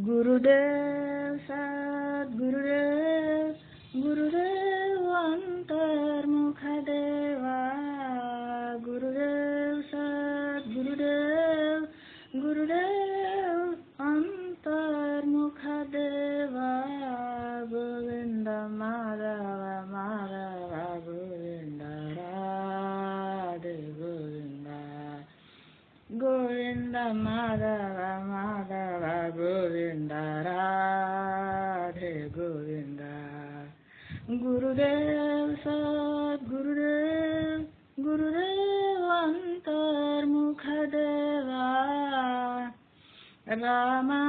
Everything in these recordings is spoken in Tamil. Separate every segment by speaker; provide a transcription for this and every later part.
Speaker 1: गुरुदेव सद्गुरुदेव गुरुदेव अंतर्मुख देवा गुरुदेव सद्गुरुदेव गुरुदेव अंतर्मुख देवा மாதவ மாதவ கோவிந்த ராதே கோவிந்த குருதேவ் சத் குருதேவ் குருதேவ் அந்தர்முகதேவா ராமா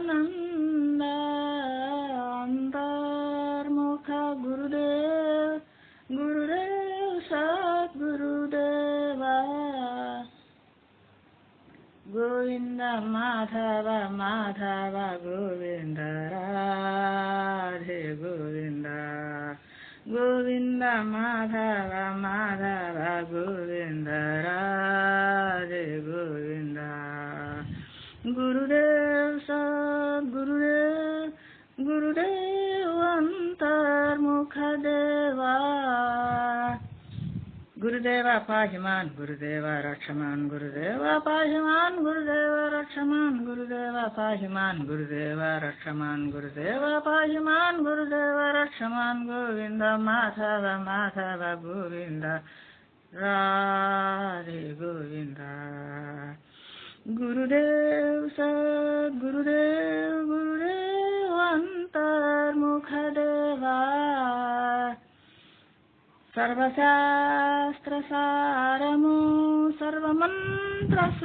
Speaker 1: நந்த அந்தர்முக குருதேவ் குருதேவ் சத் குருதேவா. கோவிந்த மாதவ மாதவ கோவிந்த ராதே கோவிந்த. கோவிந்த மாதவ மாதவ கோவிந்த ராதே கோவிந்த. குருதேவ் गुरुदेव अन्तर्मुख देवा गुरुदेव पाहिमान् गुरुदेव रक्षमान् गुरुदेव पाहिमान् गुरुदेव रक्षमान् गुरुदेव पाहिमान् गुरुदेव रक्षमान् गुरुदेव पाहिमान् गुरुदेव रक्षमान् गोविन्द माधव माधव गोविन्द राधे गोविन्द गुरुदेव सद्गुरुदेव गुरुदेव अन्तर्मुख देवा सर्वशास्त्रसारमो सर्वमन्त्रसारमो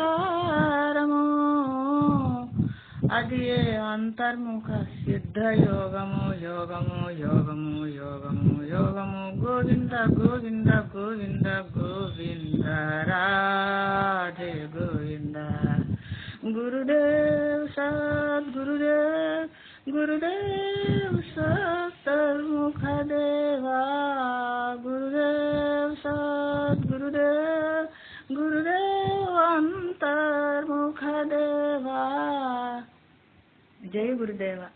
Speaker 1: अद्ये अन्तर्मुख सिद्धयोगमो योगमो योगमो योगमो योगमो गोविन्द गोविन्द गोविन्द गोविन्द राधे गोविन्द गुरुदेव सत गुरुदेव सत्तर्मुख देवा गुरुदेव सद्गुरुदेव गुरुदेव अंतर्मुख देवा जय गुरुदेवा